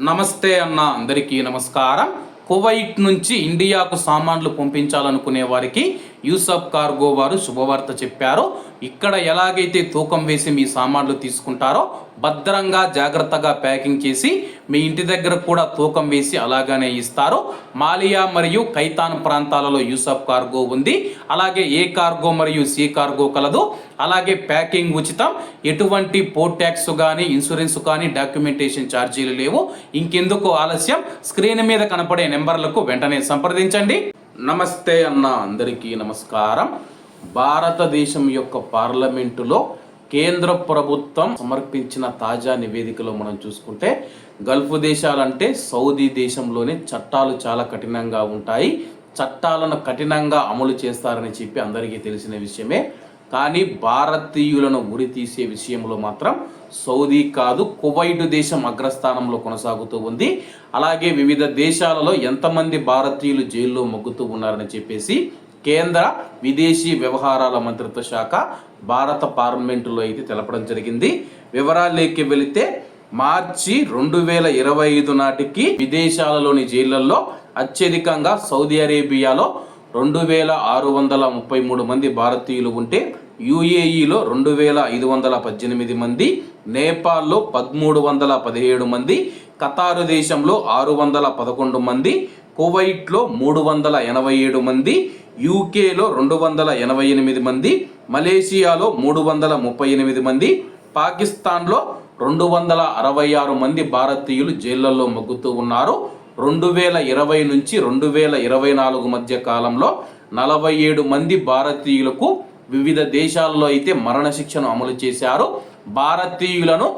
నమస్తే అన్న అందరికీ నమస్కారం. కువైట్ నుంచి ఇండియాకు సామాన్లు పంపించాలనుకునే వారికి యూసఫ్ కార్గో వారు శుభవార్త చెప్పారు. ఇక్కడ ఎలాగైతే తూకం వేసి మీ సామాన్లు తీసుకుంటారో భద్రంగా జాగ్రత్తగా ప్యాకింగ్ చేసి మీ ఇంటి దగ్గర కూడా తూకం వేసి అలాగనే ఇస్తారు. మాలియా మరియు కైతాన్ ప్రాంతాలలో యూసఫ్ కార్గో ఉంది. అలాగే ఏ కార్గో మరియు సి కార్గో కలదు. అలాగే ప్యాకింగ్ ఉచితం. ఎటువంటి పోర్ట్ ట్యాక్స్ కానీ ఇన్సూరెన్స్ కానీ డాక్యుమెంటేషన్ ఛార్జీలు లేవు. ఇంకెందుకు ఆలస్యం? స్క్రీన్ మీద కనపడే నెంబర్లకు వెంటనే సంప్రదించండి. నమస్తే అన్న అందరికీ నమస్కారం. భారతదేశం యొక్క పార్లమెంటులో కేంద్ర ప్రభుత్వం సమర్పించిన తాజా నివేదికలో మనం చూసుకుంటే గల్ఫ్ దేశాలంటే సౌదీ దేశంలోనే చట్టాలు చాలా కఠినంగా ఉంటాయి. చట్టాలను కఠినంగా అమలు చేస్తారని చెప్పి అందరికీ తెలిసిన విషయమే. కానీ భారతీయులను ఉరి తీసే విషయంలో మాత్రం సౌదీ కాదు కువైట్ దేశం అగ్రస్థానంలో కొనసాగుతూ ఉంది. అలాగే వివిధ దేశాలలో ఎంతమంది భారతీయులు జైల్లో మొగ్గుతూ ఉన్నారని చెప్పేసి కేంద్ర విదేశీ వ్యవహారాల మంత్రిత్వ శాఖ భారత పార్లమెంటులో అయితే తెలపడం జరిగింది. వివరాల్లోకి వెళితే మార్చి రెండు వేల ఇరవై ఐదు నాటికి విదేశాలలోని జైళ్ళలో అత్యధికంగా సౌదీ అరేబియాలో రెండు వేల ఆరు వందల ముప్పై మూడు మంది భారతీయులు ఉంటే యుఏఈలో రెండు వేల ఐదు వందల పద్దెనిమిది మంది నేపాల్లో పదమూడు వందల పదిహేడు మంది ఖతారు దేశంలో ఆరు వందల పదకొండు మంది కువైట్లో మూడు వందల ఎనభై ఏడు మంది యూకేలో రెండు వందల ఎనభై ఎనిమిది మంది మలేషియాలో మూడు వందల ముప్పై ఎనిమిది మంది పాకిస్తాన్లో రెండు వందల అరవై ఆరు మంది భారతీయులు జైళ్ళలో మొగ్గుతూ ఉన్నారు. రెండు వేల ఇరవై నుంచి రెండు వేల ఇరవై నాలుగు మధ్య కాలంలో నలభై ఏడు మంది భారతీయులకు వివిధ దేశాల్లో అయితే మరణశిక్షను అమలు చేశారు. భారతీయులను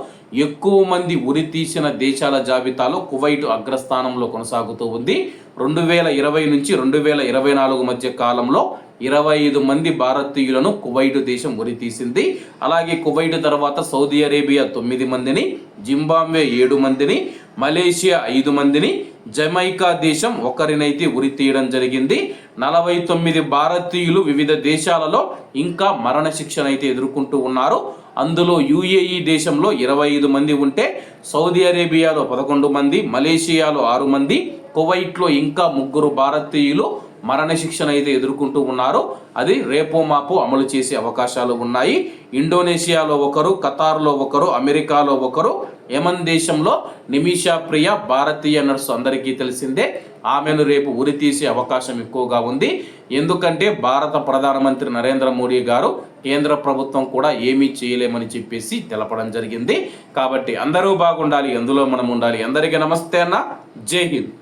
ఎక్కువ మంది ఉరి తీసిన దేశాల జాబితాలో కువైట్ అగ్రస్థానంలో కొనసాగుతూ ఉంది. రెండు వేల ఇరవై నుంచి రెండు వేల ఇరవై నాలుగు మధ్య కాలంలో ఇరవై ఐదు మంది భారతీయులను కువైట్ దేశం ఉరి తీసింది అలాగే కువైట్ తర్వాత సౌదీ అరేబియా తొమ్మిది మందిని జింబాబ్వే ఏడు మందిని మలేషియా ఐదు మందిని జమైకా దేశం ఒకరినైతే ఉరి తీయడం జరిగింది. నలభై తొమ్మిది భారతీయులు వివిధ దేశాలలో ఇంకా మరణశిక్షణ అయితే ఎదుర్కొంటూ ఉన్నారు. అందులో యుఏఈ దేశంలో ఇరవై ఐదు మంది ఉంటే సౌదీ అరేబియాలో పదకొండు మంది మలేషియాలో ఆరు మంది కువైట్లో ఇంకా ముగ్గురు భారతీయులు మరణశిక్షణ అయితే ఎదుర్కొంటూ ఉన్నారు. అది రేపో మాపో అమలు చేసే అవకాశాలు ఉన్నాయి. ఇండోనేషియాలో ఒకరు ఖతార్లో ఒకరు అమెరికాలో ఒకరు యమన్ దేశంలో నిమిషా ప్రియ భారతీయ నర్సు అందరికీ తెలిసిందే. ఆమెను రేపు ఉరి తీసే అవకాశం ఎక్కువగా ఉంది. ఎందుకంటే భారత ప్రధానమంత్రి నరేంద్ర మోడీ గారు కేంద్ర ప్రభుత్వం కూడా ఏమీ చేయలేమని చెప్పేసి తెలపడం జరిగింది. కాబట్టి అందరూ బాగుండాలి ఎందులో మనం ఉండాలి. అందరికీ నమస్తే అన్న. జై హింద్.